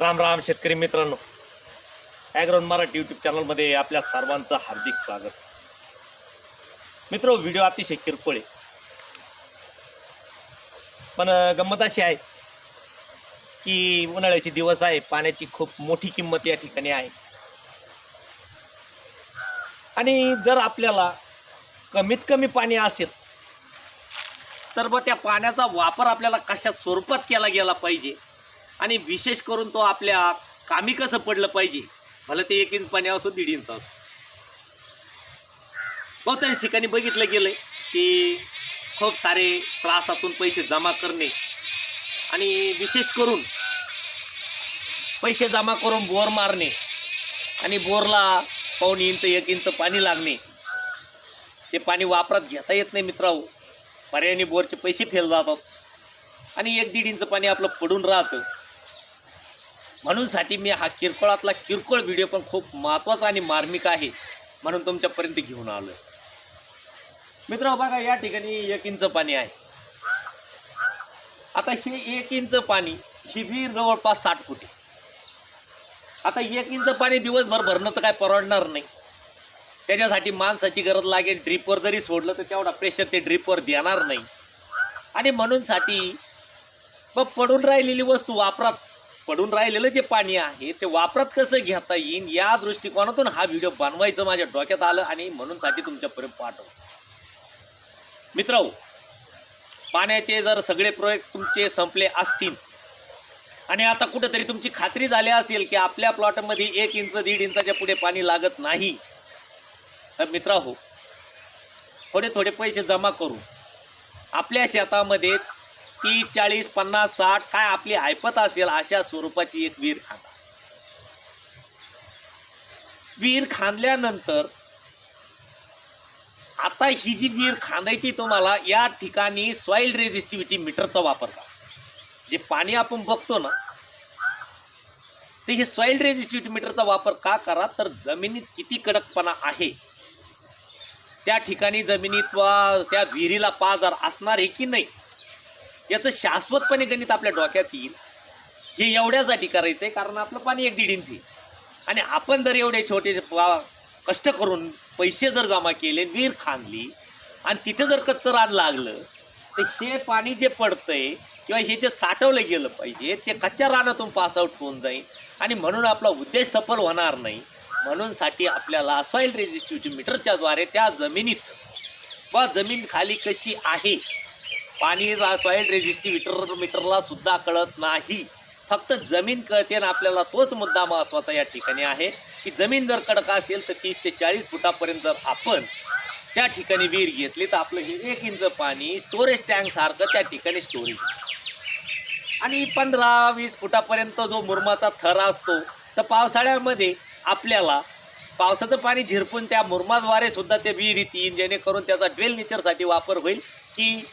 राम राम शेतकरी मित्रांनो. ॲग्राउंड मराठी यूट्यूब चॅनलमध्ये आपल्या सर्वांचं हार्दिक स्वागत. मित्र व्हिडिओ अतिशय किरकोळ आहे. पण गंमत अशी आहे की उन्हाळ्याचे दिवस आहे पाण्याची खूप मोठी किंमत या ठिकाणी आहे. आणि जर आपल्याला कमीत कमी पाणी असेल तर मग त्या पाण्याचा वापर आपल्याला कशा स्वरूपात केला गेला पाहिजे? आणि विशेष करून तो आपल्या कामी कसं पडलं पाहिजे भलं ते एक इंच पाणी असो दीड इंच असो. बहुतांश ठिकाणी बघितलं गेलं की खूप सारे त्रासातून पैसे जमा करणे आणि विशेष करून पैसे जमा करून बोर मारणे आणि बोरला पाऊन इंच एक इंच पाणी लागणे. ते पाणी वापरात घेता येत नाही मित्रांनो. पर्यायाने बोरचे पैसे फेल जातात आणि एक दीड इंच पाणी आपलं पडून राहतं. म्हणूनसाठी मी हा किरकोळातला किरकोळ व्हिडिओ पण खूप महत्त्वाचा आणि मार्मिक आहे म्हणून तुमच्यापर्यंत घेऊन आलो मित्र बघा या ठिकाणी एक इंच पाणी आहे. आता हे एक इंच पाणी ही विहीर जवळपास साठ फुटे आता एक इंच पाणी दिवसभर भरणं तर काय परवडणार नाही. त्याच्यासाठी माणसाची गरज लागेल. ड्रिपवर जरी सोडलं तर तेवढा प्रेशर ते ड्रिपवर देणार नाही. आणि म्हणूनसाठी मग पडून राहिलेली वस्तू वापरात. पडून राहिलेलं जे पाणी आहे ते वापरात कसं घेता येईल या दृष्टिकोनातून हा व्हिडिओ बनवायचं माझ्या डोक्यात आलं आणि म्हणून साठी तुमच्यापर्यंत पाठव मित्र पाण्याचे जर सगळे प्रयोग तुमचे संपले असतील आणि आता कुठेतरी तुमची खात्री झाली असेल की आपल्या प्लॉटमध्ये एक इंच दीड इंचाच्या पुढे पाणी लागत नाही तर मित्र हो थोडे थोडे पैसे जमा करू आपल्या शेतामध्ये तीस चाळीस पन्नास साठ काय आपली ऐपत असेल अशा स्वरूपाची एक विहीर खांदा. विहीर खांदल्यानंतर आता ही जी विहीर खांदायची तुम्हाला या ठिकाणी सॉइल रेजिस्टिव्हिटी मीटरचा वापर करा. जे पाणी आपण बघतो ना ते हे सॉइल रेजिस्टिव्हिटी मीटरचा वापर का करा? तर जमिनीत किती कडकपणा आहे त्या ठिकाणी जमिनीत वा त्या विहिरीला पाजार असणार आहे की नाही? याचं शाश्वतपणे गणित आपल्या डोक्यात येईल. हे एवढ्यासाठी करायचं आहे कारण आपलं पाणी एक दीड इंची आहे. आणि आपण जर एवढे छोटे कष्ट करून पैसे जर जमा केले विहीर खांदली आणि तिथे जर कच्चं रान लागलं तर हे पाणी जे पडतंय किंवा हे जे साठवलं गेलं पाहिजे ते कच्च्या रानातून पासआउट होऊन जाईल. आणि म्हणून आपला उद्देश सफल होणार नाही. म्हणून साठी आपल्याला सॉईल रेजिस्टिव्हिटी मीटरच्या द्वारे त्या जमिनीत व जमीन खाली कशी आहे पाणी सॉईल रेजिस्टिव्हिटर मीटरला सुद्धा कळत नाही. फक्त जमीन कळते ना आपल्याला तोच मुद्दा महत्त्वाचा या ठिकाणी आहे की जमीन जर कडक असेल तर तीस ते चाळीस फुटापर्यंत जर आपण त्या ठिकाणी विहीर घेतली तर आपलं हे एक इंच पाणी स्टोरेज टँकसारखं त्या ठिकाणी स्टोरेज आणि पंधरा वीस फुटापर्यंत जो मुरमाचा थर असतो तर पावसाळ्यामध्ये आपल्याला पावसाचं पाणी झिरपून त्या मुरमाद्वारे सुद्धा ते विहिरीत येईल जेणेकरून त्याचा ड्वेल नेचरसाठी वापर होईल की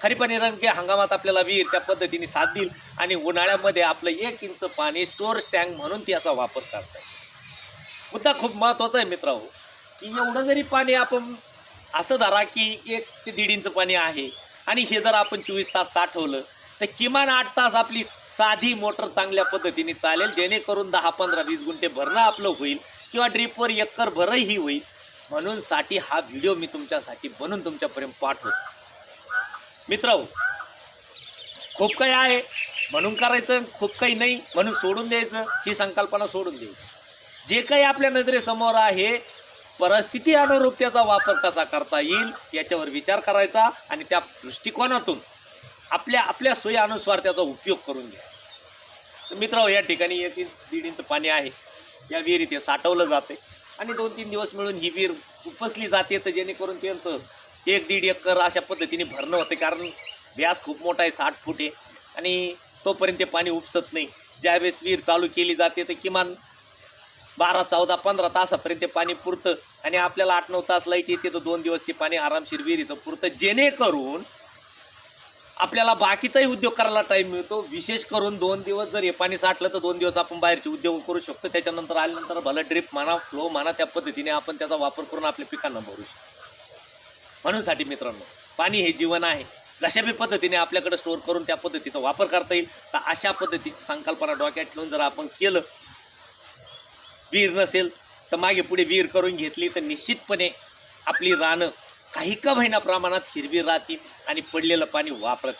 खरीप आणि रंग हंगामात आपल्याला विहीर त्या पद्धतीने साथ देईल आणि उन्हाळ्यामध्ये आपलं एक इंच पाणी स्टोरेज टँक म्हणून त्याचा वापर करता मुद्दा खूप महत्त्वाचा आहे मित्र की एवढं जरी पाणी आपण असं धरा की एक ते दीड इंच पाणी आहे आणि हे जर आपण चोवीस तास साठवलं तर किमान आठ तास आपली साधी मोटर चांगल्या पद्धतीने चालेल जेणेकरून दहा पंधरा वीस गुंठे भरणं आपलं होईल किंवा ड्रीपवर एकर भरही होईल. म्हणून साठी हा व्हिडिओ मी तुमच्यासाठी बनून तुमच्यापर्यंत पाठवतो. मित्र खूप काही आहे. म्हणून करायचं खूप काही नाही. म्हणून सोडून द्यायचं ही संकल्पना सोडून द्यायची. जे काही आपल्या नजरेसमोर आहे परिस्थिती अनुरूप त्याचा वापर कसा करता येईल याच्यावर विचार करायचा आणि त्या दृष्टिकोनातून आपल्या आपल्या सोयी अनुस्वार त्याचा उपयोग करून घ्या. तर मित्र या ठिकाणी एक इंच दीड इंच पाणी आहे. या विहिरीत हे साठवलं जाते. आणि दोन तीन दिवस मिळून ही विहीर उपसली जाते तर जेणेकरून त्यांचं एक दीड एकर अशा पद्धतीने भरणं होते कारण व्यास खूप मोठा आहे साठ फूट आहे. आणि तोपर्यंत ते पाणी उपसत नाही. ज्यावेळेस विहीर चालू केली जाते तर किमान बारा चौदा पंधरा तासापर्यंत ते पाणी पुरतं. आणि आपल्याला आठ नऊ तास लाइट येते तर दोन दिवस ते पाणी आरामशीर विहिरीचं पुरतं. जेणेकरून आपल्याला बाकीचाही उद्योग करायला टाईम मिळतो. विशेष करून दोन दिवस जर हे पाणी साठलं तर दोन दिवस आपण बाहेरचे उद्योग करू शकतो. त्याच्यानंतर आल्यानंतर भलं ड्रिप म्हणा फ्लो म्हणा त्या पद्धतीने आपण त्याचा वापर करून आपल्या पिकांना भरू शकतो. म्हणूनसाठी मित्रांनो पाणी हे जीवन आहे. जशा बी पद्धतीने आपल्याकडे स्टोअर करून त्या पद्धतीचा वापर करता येईल तर अशा पद्धतीची संकल्पना डोक्यात ठेवून जर आपण केलं विहीर नसेल तर मागे पुढे विहीर करून घेतली तर निश्चितपणे आपली रानं काही का महिना प्रमाणात हिरवी राहतील आणि पडलेलं पाणी वापरतील.